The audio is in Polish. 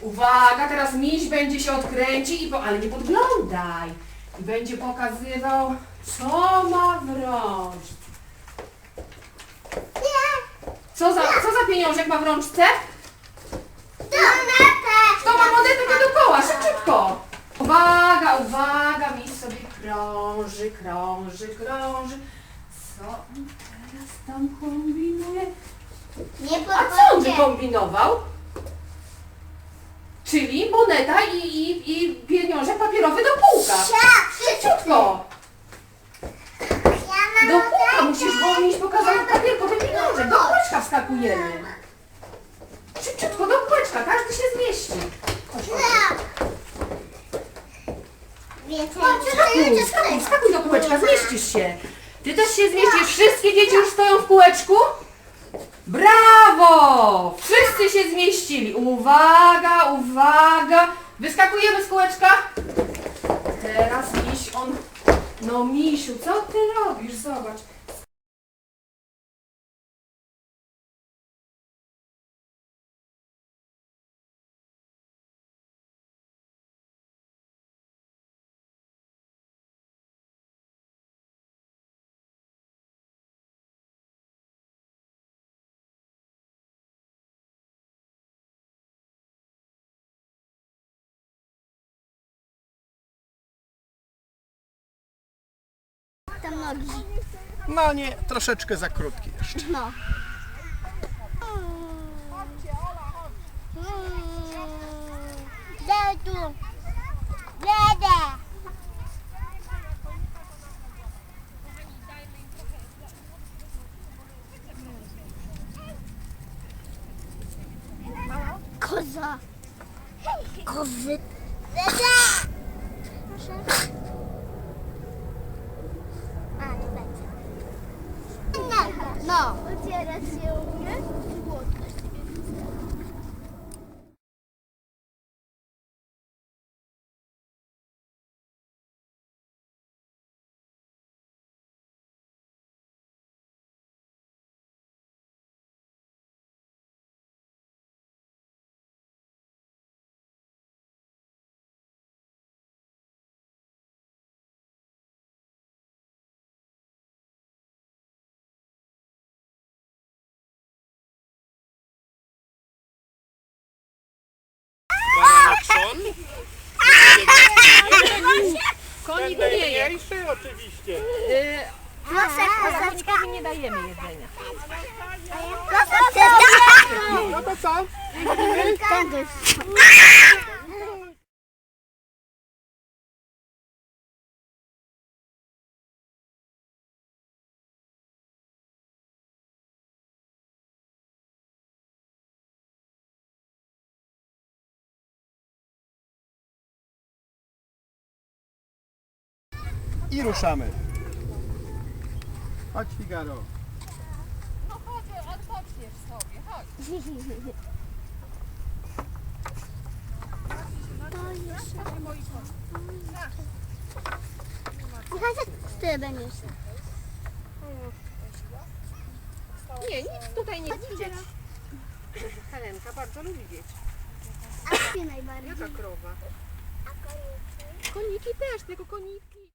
Uwaga, teraz miś będzie się odkręci, i po, ale nie podglądaj. I będzie pokazywał, co ma w rączce. Co za, co za pieniążek ma w rączce? To ma monetę dookoła, szybciutko. Uwaga, uwaga, miś sobie krąży, krąży, krąży. Co on teraz tam kombinuje? Nie A co on podchodźcie. kombinował? Czyli moneta i, i, i pieniążek papierowy do kółka. Szybciutko. Do kółka musisz, bo miś pokazał papierkowy pieniążek. Do kółeczka wskakujemy. Szybciutko, do kółeczka, każdy się zmieści. Chodź, chodź. Skakuj, skakuj, skakuj do kółeczka, zmieścisz się. Ty też się zmieścisz. Wszystkie dzieci już stoją w kółeczku? Brawo! Wszyscy się zmieścili. Uwaga, uwaga. Wyskakujemy z kółeczka. Teraz miś on... No misiu, co ty robisz? Zobacz. Tam nogi. No nie, troszeczkę za krótki jeszcze. No. Dedu. Dede. Koza. Kozy. Dede. 我姐姐 Konik nie je. Mniejszy oczywiście. Yy, Nosek, konikowi nie dajemy jedzenia. No to co? I ruszamy. Chodź Figaro. No chodź, odpoczniesz sobie, chodź. Ty będziesz. Nie, nic tutaj nie widzieć. Helenka bardzo lubi dzieci. A ty najbardziej. Jaka krowa? Koniki też, tylko koniki.